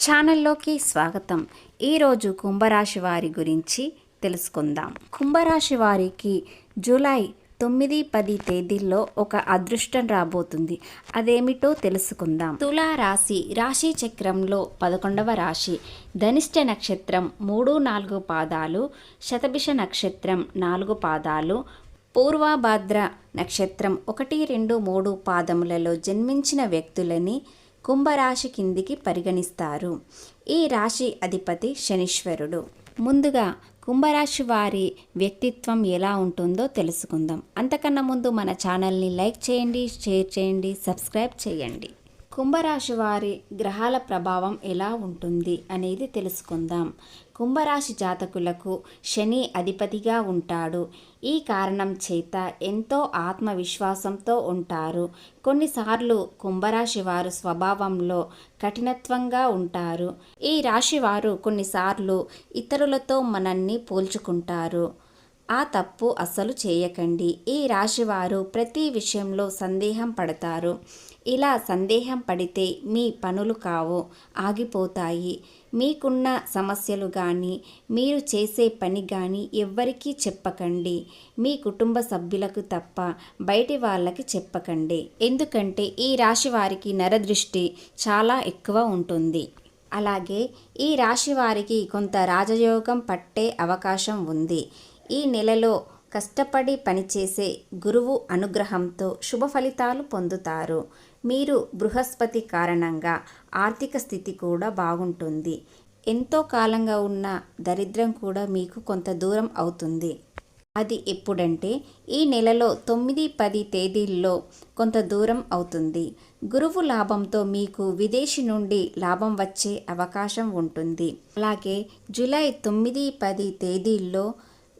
ఛానల్లోకి స్వాగతం. ఈరోజు కుంభరాశి వారి గురించి తెలుసుకుందాం. కుంభరాశి వారికి జూలై తొమ్మిది పది తేదీల్లో ఒక అదృష్టం రాబోతుంది. అదేమిటో తెలుసుకుందాం. తులా రాశి రాశి చక్రంలో పదకొండవ రాశి. ధనిష్ట నక్షత్రం మూడు నాలుగు పాదాలు. శతభిష నక్షత్రం నాలుగు పాదాలు. పూర్వభాద్ర నక్షత్రం ఒకటి రెండు మూడు పాదములలో జన్మించిన వ్యక్తులని కుంభరాశి కిందికి పరిగణిస్తారు. ఈ రాశి అధిపతి శనీశ్వరుడు. ముందుగా కుంభరాశి వారి వ్యక్తిత్వం ఎలా ఉంటుందో తెలుసుకుందాం. అంతకన్నా ముందు మన ఛానల్ని లైక్ చేయండి షేర్ చేయండి సబ్స్క్రైబ్ చేయండి. కుంభరాశి వారి గ్రహాల ప్రభావం ఎలా ఉంటుంది అనేది తెలుసుకుందాం. కుంభరాశి జాతకులకు శని అధిపతిగా ఉంటాడు. ఈ కారణం చేత ఎంతో ఆత్మవిశ్వాసంతో ఉంటారు. కొన్నిసార్లు కుంభరాశి వారు స్వభావంలో కఠినత్వంగా ఉంటారు. ఈ రాశి వారు కొన్నిసార్లు ఇతరులతో మనల్ని పోల్చుకుంటారు. ఆ తప్పు అస్సలు చేయకండి. ఈ రాశివారు ప్రతి విషయంలో సందేహం పడతారు. ఇలా సందేహం పడితే మీ పనులు కావు ఆగిపోతాయి. మీకున్న సమస్యలు కానీ మీరు చేసే పని కానీ ఎవ్వరికీ చెప్పకండి. మీ కుటుంబ సభ్యులకు తప్ప బయటి వాళ్ళకి చెప్పకండి. ఎందుకంటే ఈ రాశి వారికి నరదృష్టి చాలా ఎక్కువ ఉంటుంది. అలాగే ఈ రాశి వారికి కొంత రాజయోగం పట్టే అవకాశం ఉంది. ఈ నెలలో కష్టపడి పనిచేసే గురువు అనుగ్రహంతో శుభ ఫలితాలు పొందుతారు. మీరు బృహస్పతి కారణంగా ఆర్థిక స్థితి కూడా బాగుంటుంది. ఎంతో కాలంగా ఉన్న దరిద్రం కూడా మీకు కొంత దూరం అవుతుంది. అది ఎప్పుడంటే ఈ నెలలో తొమ్మిది పది తేదీల్లో కొంత దూరం అవుతుంది. గురువు లాభంతో మీకు విదేశీ నుండి లాభం వచ్చే అవకాశం ఉంటుంది. అలాగే జూలై తొమ్మిది పది తేదీల్లో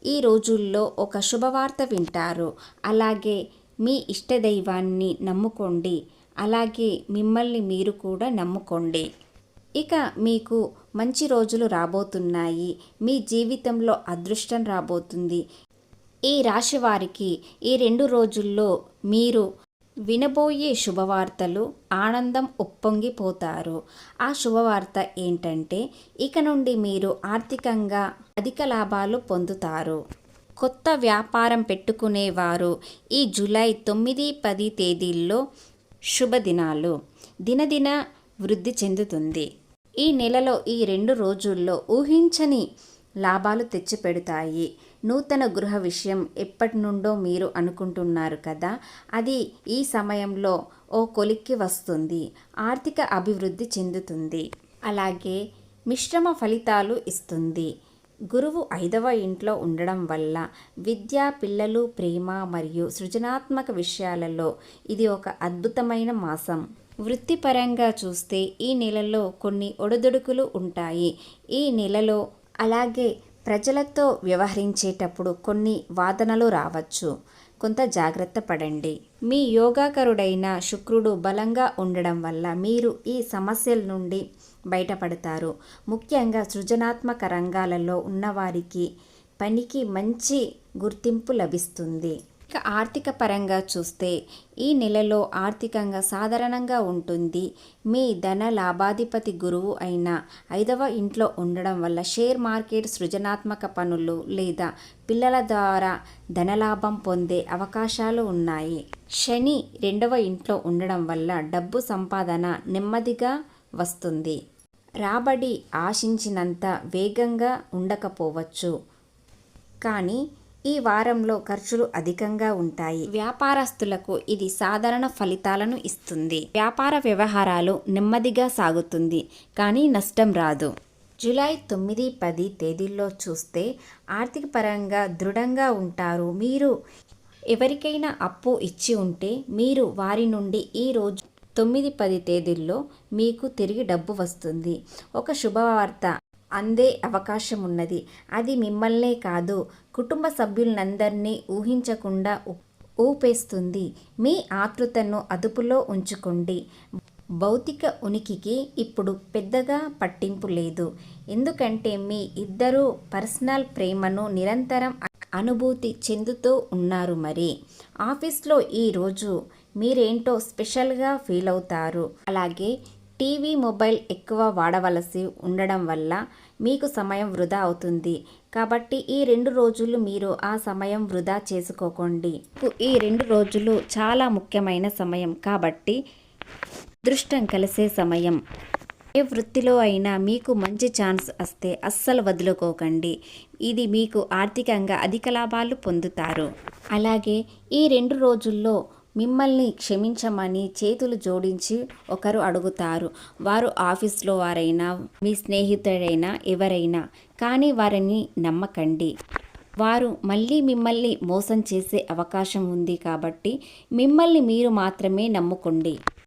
ఈ రోజుల్లో ఒక శుభవార్త వింటారు. అలాగే మీ ఇష్టదైవాన్ని నమ్ముకోండి. అలాగే మిమ్మల్ని మీరు కూడా నమ్ముకోండి. ఇక మీకు మంచి రోజులు రాబోతున్నాయి. మీ జీవితంలో అదృష్టం రాబోతుంది. ఈ రాశి వారికి ఈ రెండు రోజుల్లో మీరు వినబోయే శుభవార్తలు ఆనందం ఉప్పొంగిపోతారు. ఆ శుభవార్త ఏంటంటే ఇక నుండి మీరు ఆర్థికంగా అధిక లాభాలు పొందుతారు. కొత్త వ్యాపారం పెట్టుకునేవారు ఈ జూలై తొమ్మిది పది తేదీల్లో శుభదినాలు. దినదిన వృద్ధి చెందుతుంది. ఈ నెలలో ఈ రెండు రోజుల్లో ఊహించని లాభాలు తెచ్చిపెడతాయి. నూతన గృహ విషయం ఎప్పటి నుండో మీరు అనుకుంటున్నారు కదా? అది ఈ సమయంలో ఓ కొలిక్కి వస్తుంది ఆర్థిక అభివృద్ధి చెందుతుంది. అలాగే మిశ్రమ ఫలితాలు ఇస్తుంది. గురువు ఐదవ ఇంట్లో ఉండడం వల్ల విద్య పిల్లలు ప్రేమ మరియు సృజనాత్మక విషయాలలో ఇది ఒక అద్భుతమైన మాసం. వృత్తిపరంగా చూస్తే ఈ నెలలో కొన్ని ఒడిదుడుకులు ఉంటాయి. ఈ నెలలో అలాగే ప్రజలతో వ్యవహరించేటప్పుడు కొన్ని వాదనలు రావచ్చు. కొంత జాగ్రత్త పడండి. మీ యోగాకరుడైన శుక్రుడు బలంగా ఉండడం వల్ల మీరు ఈ సమస్యల నుండి బయటపడతారు. ముఖ్యంగా సృజనాత్మక రంగాలలో ఉన్నవారికి పనికి మంచి గుర్తింపు లభిస్తుంది. ఇక ఆర్థిక పరంగా చూస్తే ఈ నెలలో ఆర్థికంగా సాధారణంగా ఉంటుంది. మీ ధన లాభాధిపతి గురువు అయిన ఐదవ ఇంట్లో ఉండడం వల్ల షేర్ మార్కెట్ సృజనాత్మక పనులు లేదా పిల్లల ద్వారా ధనలాభం పొందే అవకాశాలు ఉన్నాయి. శని రెండవ ఇంట్లో ఉండడం వల్ల డబ్బు సంపాదన నెమ్మదిగా వస్తుంది. రాబడి ఆశించినంత వేగంగా ఉండకపోవచ్చు. కానీ ఈ వారంలో ఖర్చులు అధికంగా ఉంటాయి. వ్యాపారస్తులకు ఇది సాధారణ ఫలితాలను ఇస్తుంది. వ్యాపార వ్యవహారాలు నెమ్మదిగా సాగుతుంది కానీ నష్టం రాదు. జూలై తొమ్మిది పది తేదీల్లో చూస్తే ఆర్థిక పరంగా దృఢంగా ఉంటారు. మీరు ఎవరికైనా అప్పు ఇచ్చి ఉంటే మీరు వారి నుండి ఈ రోజు తొమ్మిది పది తేదీల్లో మీకు తిరిగి డబ్బు వస్తుంది. ఒక శుభవార్త. అందే అవకాశం ఉన్నది అది మిమ్మల్నే కాదు కుటుంబ సభ్యులందరినీ ఊహించకుండా ఊపేస్తుంది. మీ ఆతృతను అదుపులో ఉంచుకోండి. భౌతిక ఉనికికి ఇప్పుడు పెద్దగా పట్టింపు లేదు. ఎందుకంటే మీ ఇద్దరు పర్సనల్ ప్రేమను నిరంతరం అనుభూతి చెందుతూ ఉన్నారు మరి. ఆఫీస్లో ఈరోజు మీరేంటో స్పెషల్గా ఫీల్ అవుతారు అలాగే టీవీ మొబైల్ ఎక్కువ వాడవలసి ఉండడం వల్ల మీకు సమయం వృధా అవుతుంది. కాబట్టి ఈ రెండు రోజులు మీరు ఆ సమయం వృధా చేసుకోకండి. ఈ రెండు రోజులు చాలా ముఖ్యమైన సమయం. కాబట్టి అదృష్టం కలిసే సమయం. ఏ వృత్తిలో అయినా మీకు మంచి ఛాన్స్ వస్తే అస్సలు వదులుకోకండి. ఇది మీకు ఆర్థికంగా అధిక లాభాలు పొందుతారు. అలాగే ఈ రెండు రోజుల్లో మిమ్మల్ని క్షమించమని చేతులు జోడించి ఒకరు అడుగుతారు. వారు ఆఫీస్లో వారైనా మీ స్నేహితుడైనా ఎవరైనా కానీ వారిని నమ్మకండి. వారు మళ్ళీ మిమ్మల్ని మోసం చేసే అవకాశం ఉంది కాబట్టి మిమ్మల్ని మీరు మాత్రమే నమ్ముకోండి.